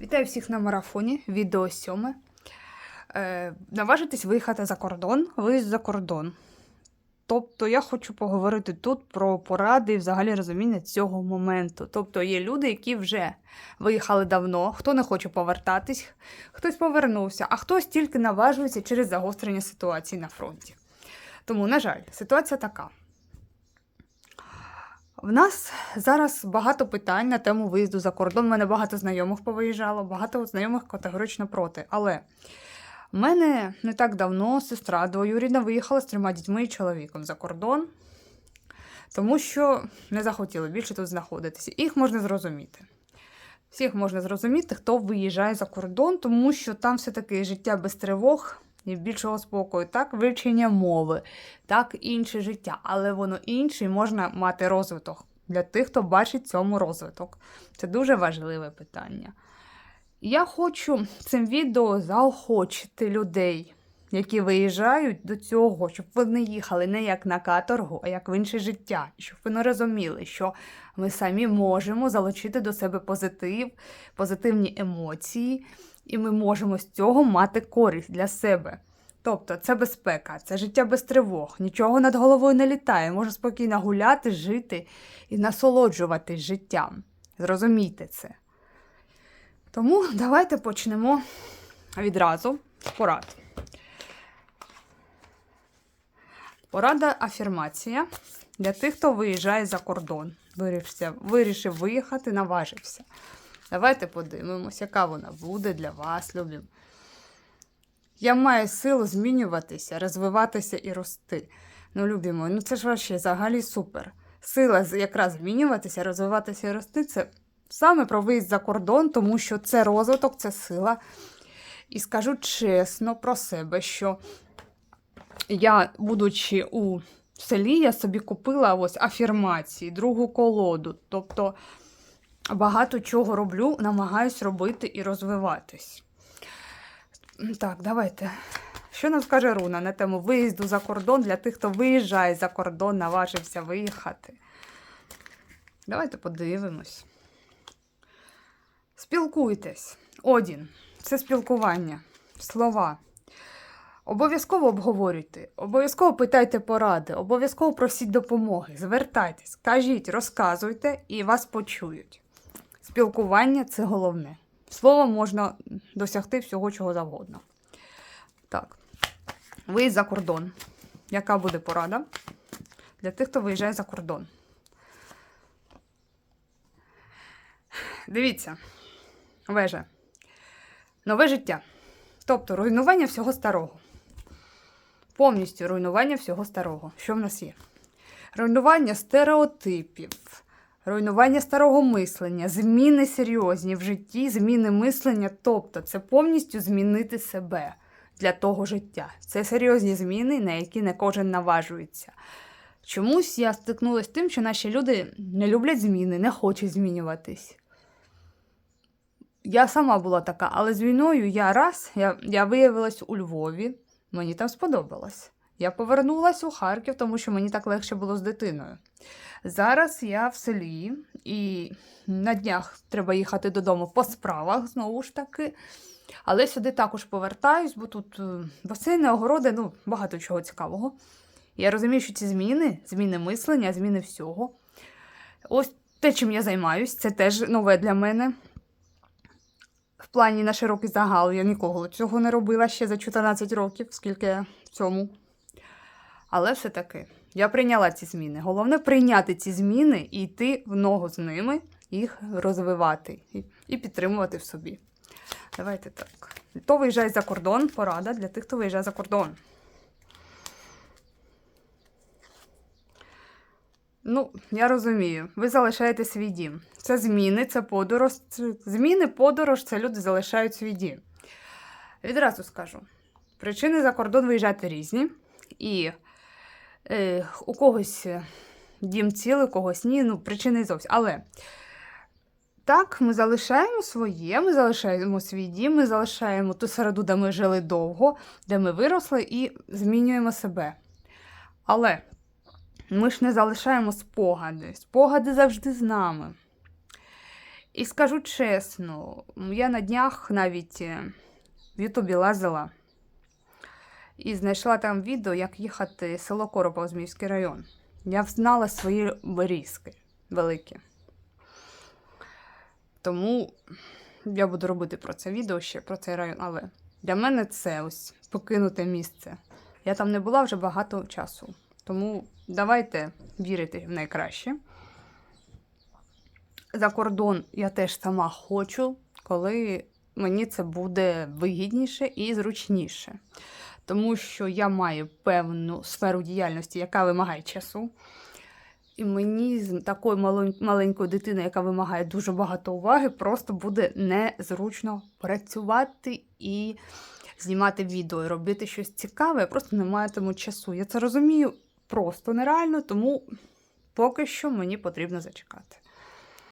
Вітаю всіх на марафоні, відео сьоме. Е, наважитесь виїхати за кордон, виїзд за кордон. Тобто я хочу поговорити тут про поради і взагалі розуміння цього моменту. Тобто є люди, які вже виїхали давно, хто не хоче повертатись, хтось повернувся, а хтось тільки наважується через загострення ситуації на фронті. Тому, на жаль, ситуація така. В нас зараз багато питань на тему виїзду за кордон. У мене багато знайомих повиїжджало, багато знайомих категорично проти. Але в мене не так давно сестра двоюрідна виїхала з трьома дітьми і чоловіком за кордон, тому що не захотіли більше тут знаходитися. Їх можна зрозуміти. Всіх можна зрозуміти, хто виїжджає за кордон, тому що там все-таки життя без тривог більшого спокою, так, вивчення мови, так, інше життя, але воно інше і можна мати розвиток для тих, хто бачить цьому розвиток. Це дуже важливе питання. Я хочу цим відео заохочити людей, які виїжджають до цього, щоб вони їхали не як на каторгу, а як в інше життя, щоб вони розуміли, що ми самі можемо залучити до себе позитив, позитивні емоції, і ми можемо з цього мати користь для себе. Тобто це безпека, це життя без тривог, нічого над головою не літає, можна спокійно гуляти, жити і насолоджуватись життям. Зрозумійте це. Тому давайте почнемо відразу з порад. Порада афірмація для тих, хто виїжджає за кордон. Вирішив, вирішив виїхати, наважився. Давайте подивимось, яка вона буде для вас, любі. Я маю силу змінюватися, розвиватися і рости. Ну, любі мої, ну це ж вообще взагалі супер. Сила якраз змінюватися, розвиватися і рости це саме про виїзд за кордон, тому що це розвиток, це сила. І скажу чесно про себе, що я, будучи у селі, я собі купила ось афірмації, другу колоду. Тобто багато чого роблю, намагаюсь робити і розвиватись. Так, давайте. Що нам скаже Руна на тему виїзду за кордон для тих, хто виїжджає за кордон, наважився виїхати? Давайте подивимось. Спілкуйтесь. Одін. Це спілкування. Слова. Обов'язково обговорюйте, обов'язково питайте поради, обов'язково просіть допомоги, звертайтесь, кажіть, розказуйте і вас почують. Спілкування це головне. Словом можна досягти всього, чого завгодно. Так, виїзд за кордон. Яка буде порада для тих, хто виїжджає за кордон? Дивіться, вежа. Нове життя. Тобто руйнування всього старого. Повністю руйнування всього старого. Що в нас є? Руйнування стереотипів, руйнування старого мислення, зміни серйозні в житті, зміни мислення. Тобто, це повністю змінити себе для того життя. Це серйозні зміни, на які не кожен наважується. Чомусь я стикнулася з тим, що наші люди не люблять зміни, не хочуть змінюватись. Я сама була така, але з війною я раз, я, я виявилась у Львові, мені там сподобалось. Я повернулася у Харків, тому що мені так легше було з дитиною. Зараз я в селі, і на днях треба їхати додому по справах знову ж таки. Але сюди також повертаюсь, бо тут е, басейни, огороди, ну, багато чого цікавого. Я розумію, що ці зміни, зміни мислення, зміни всього. Ось те, чим я займаюсь, це теж нове для мене. В плані на широкий загал я нікого цього не робила ще за 14 років, скільки я в цьому. Але все-таки я прийняла ці зміни. Головне прийняти ці зміни і йти в ногу з ними, їх розвивати і, підтримувати в собі. Давайте так. Хто виїжджає за кордон, порада для тих, хто виїжджає за кордон. Ну, я розумію, ви залишаєте свій дім. Це зміни, це подорож. Це... Зміни, подорож це люди залишають свій дім. Відразу скажу: причини за кордон виїжджати різні. І е, у когось дім цілий, у когось ні, ну, причини зовсім. Але так, ми залишаємо своє, ми залишаємо свій дім, ми залишаємо ту середу, де ми жили довго, де ми виросли, і змінюємо себе. Але ми ж не залишаємо спогади. Спогади завжди з нами. І скажу чесно, я на днях навіть е, в Ютубі лазила і знайшла там відео, як їхати село Коропа, Зміївський район. Я взнала свої різки великі. Тому я буду робити про це відео ще про цей район, але для мене це ось покинуте місце. Я там не була вже багато часу. Тому давайте вірити в найкраще. За кордон я теж сама хочу, коли мені це буде вигідніше і зручніше. Тому що я маю певну сферу діяльності, яка вимагає часу. І мені з такою маленькою дитиною, яка вимагає дуже багато уваги, просто буде незручно працювати і знімати відео, і робити щось цікаве. Я просто не матиму часу. Я це розумію просто нереально, тому поки що мені потрібно зачекати.